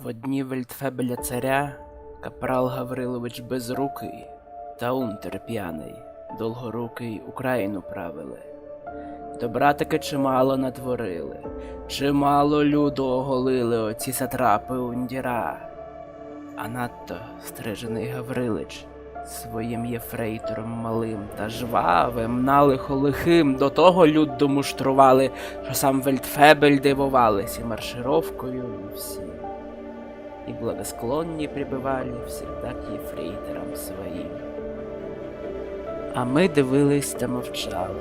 В одні вельтфебеля царя капрал Гаврилович Безрукий та унтер п'яний, довгорукий Україну правили. Добра таки чимало натворили, чимало люду оголили оці сатрапи ундіра. А надто стрижений Гаврилич своїм єфрейтором малим та жвавим, налихо лихим до того люд домуштрували, що сам Вельтфебель дивувались і маршировкою, і всім. И благосклонні прибивали всегда к єфрейторам своїм. А ми дивились та мовчали,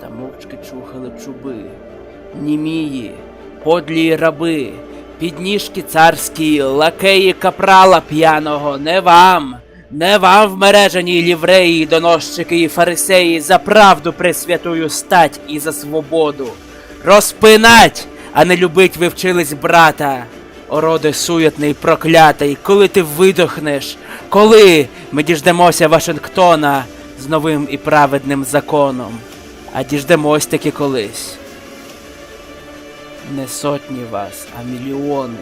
та мовчки чухали чуби, німії, подлі раби, підніжки царські, лакеї капрала п'яного, не вам, не вам в мережаній лівреї, доносчики і фарисеї за правду пресвятую стать і за свободу. Розпинать, а не любить ви вчились брата. Ороде суєтний проклятий, коли ти видохнеш, коли ми діждемося Вашингтона з новим і праведним законом, а діждемось таки колись. Не сотні вас, а мільйони.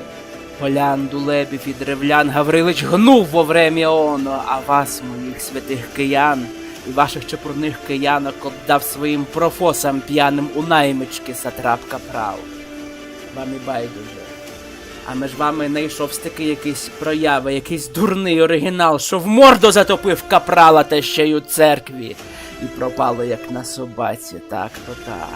Полян, дулебів і древлян Гаврилич гнув во врем'я оно, а вас, моїх святих киян, і ваших чепурних киянок отдав своїм профосам п'яним у наймички сатрапка прав. Вам і байдуже. А між вами знайшов таки якийсь прояви, якийсь дурний оригінал, що в морду затопив капрала та ще й у церкві. І пропало, як на собаці, так то так.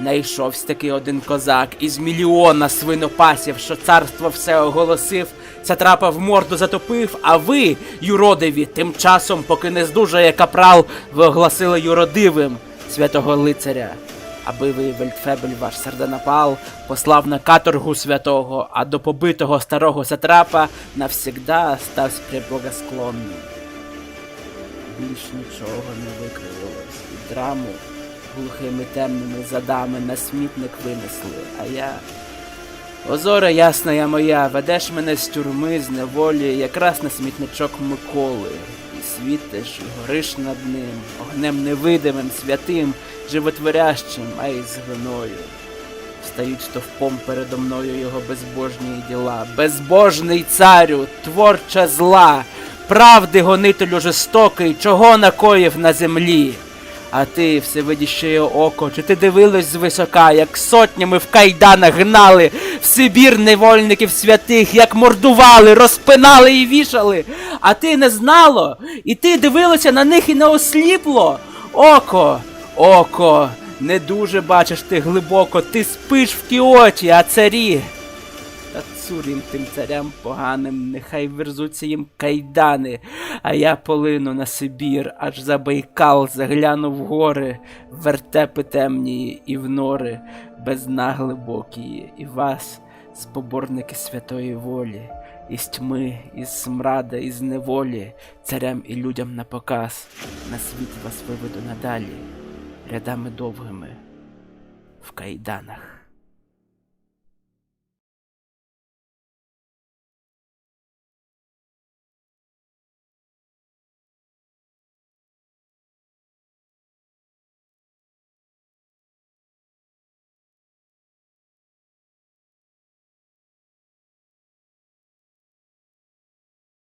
Найшовсь таки один козак із мільйона свинопасів, що царство все оголосив, сатрапа в морду затопив, а ви, юродиві, тим часом, поки не здужає капрал, ви оголосили юродивим святого лицаря. Аби ви, Вельтфебель, ваш серденапал, послав на каторгу святого, а до побитого старого сатрапа навсігда стався преблагосклонним. Більш нічого не викривалось, і драму глухими темними задами на смітник винесли, а я. Озора ясна я моя, ведеш мене з тюрми, з неволі, якраз на смітничок Миколи. Світиш, гориш над ним, огнем невидимим, святим, животворящим, а й згиною. Встають стовпом передо мною його безбожні діла. Безбожний царю, творча зла, правди гонителю жестокий, чого накоїв на землі. А ти, всевидіще око, чи ти дивилась звисока, як сотнями в кайданах гнали, в Сибір невольників святих, як мордували, розпинали і вішали, а ти не знало, і ти дивилася на них і не осліпло. Око, око, не дуже бачиш ти глибоко, ти спиш в ті очі, а царі. Та цурім тим царям поганим, нехай верзуться їм кайдани, а я полину на Сибір, аж за Байкал загляну в гори, вертепи темні і в нори, бездна глибокі, і вас, споборники святої волі, із тьми, із смрада, із неволі, царям і людям на показ, на світ вас виведу надалі, рядами довгими, в кайданах.